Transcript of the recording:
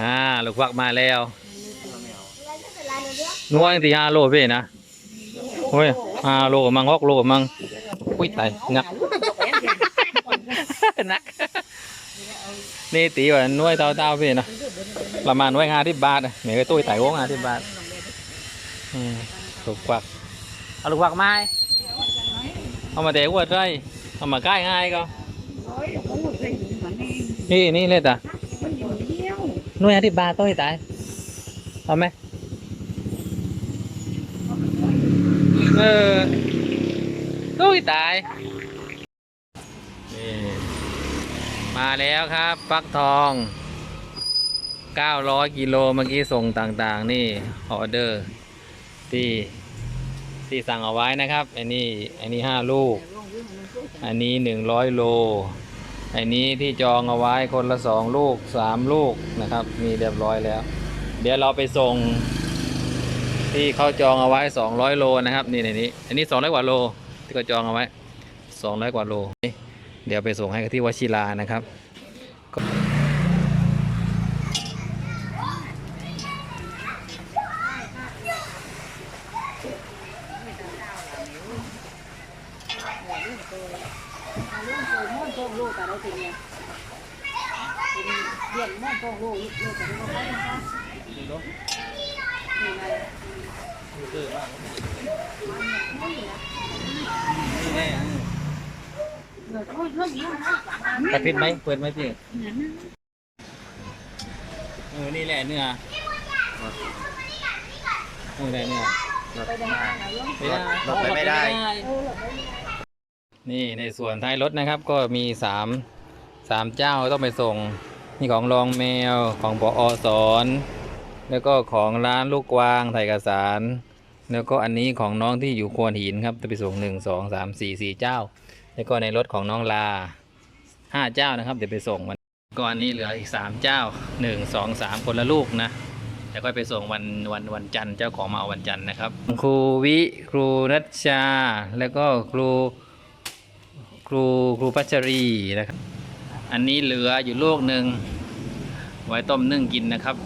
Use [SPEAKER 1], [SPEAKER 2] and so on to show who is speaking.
[SPEAKER 1] อ่าลูกควักมาแล้วนัวที่ห้าโลเพ่นะโอ้ยห้าโลกับมังหกโลกับมังอุ้ยตายหนักหนักนี่ตีว่าหน่วยเต้าเต้าๆเพ่นะประมาณหน่วยห้าที่บาทอะเหมือนกับตุ้ยไต่วงห้าที่บาทอืมลูกควักเอาลูกควักไม้เอามาเตะหัวใจเอามาใกล้ง่ายก็นี่นี่เลยตา หน่วยอธิบาต้องให้ตายเอาไหมเออต้องให้ตายนี่มาแล้วครับฟักทอง 900 กิโลเมื่อกี้ส่งต่างๆ นี่ออเดอร์ที่ที่สั่งเอาไว้นะครับ อันนี้อันนี้ 5 ลูก อันนี้ 100 โล ไอันนี้ที่จองเอาไว้คนละสองลูกสามลูกนะครับ มีเรียบร้อยแล้ว เดี๋ยวเราไปส่ง ที่เขาจองเอาไว้สองร้อยโลนะครับ นี่ในนี้ อันนี้สองร้อยกว่าโล ที่เขาจองเอาไว้สองร้อยกว่าโล เดี๋ยวไปส่งให้ที่วชิรานะครับ
[SPEAKER 2] อ โป่งลูกอะไรทีเนี้ยเรียนม่อนโป่งลูกลูกจะได้มาไปนะคะนี่ไงเดี๋ยวเขาเรื่องนี้นะ
[SPEAKER 1] ตัดพิษไหมเปิดไหมพี่เออนี่แหละเนื้อนี่แหละเนื้อ
[SPEAKER 2] ไปได้ไหมนะลูก
[SPEAKER 1] ไม่ได้
[SPEAKER 3] รถไปไม่ได้
[SPEAKER 1] นี่ในส่วนท้ายรถนะครับก็มีสามสามเจ้าต้องไปส่งนี่ของรองแมวของปอสอนแล้วก็ของร้านลูกกวางถ่ายกสาร แล้วก็อันนี้ของน้องที่อยู่ควนหินครับจะไปส่งหนึ่งสองสามสี่สี่เจ้า แล้วก็ในรถของน้องลาห้าเจ้านะครับเดี๋ยวไปส่งวันก็อันนี้เหลืออีกสามเจ้าหนึ่งสองสามคนละลูกนะแล้วก็ไปส่งวันวันวันจันทร์เจ้าของมาเอาวันจันทร์นะครับ ครูวิครูนัชชาแล้วก็ครู ครูครูพัชรีนะครับ อันนี้เหลืออยู่ลูกหนึ่งไว้ต้มนึ่งกินนะครับ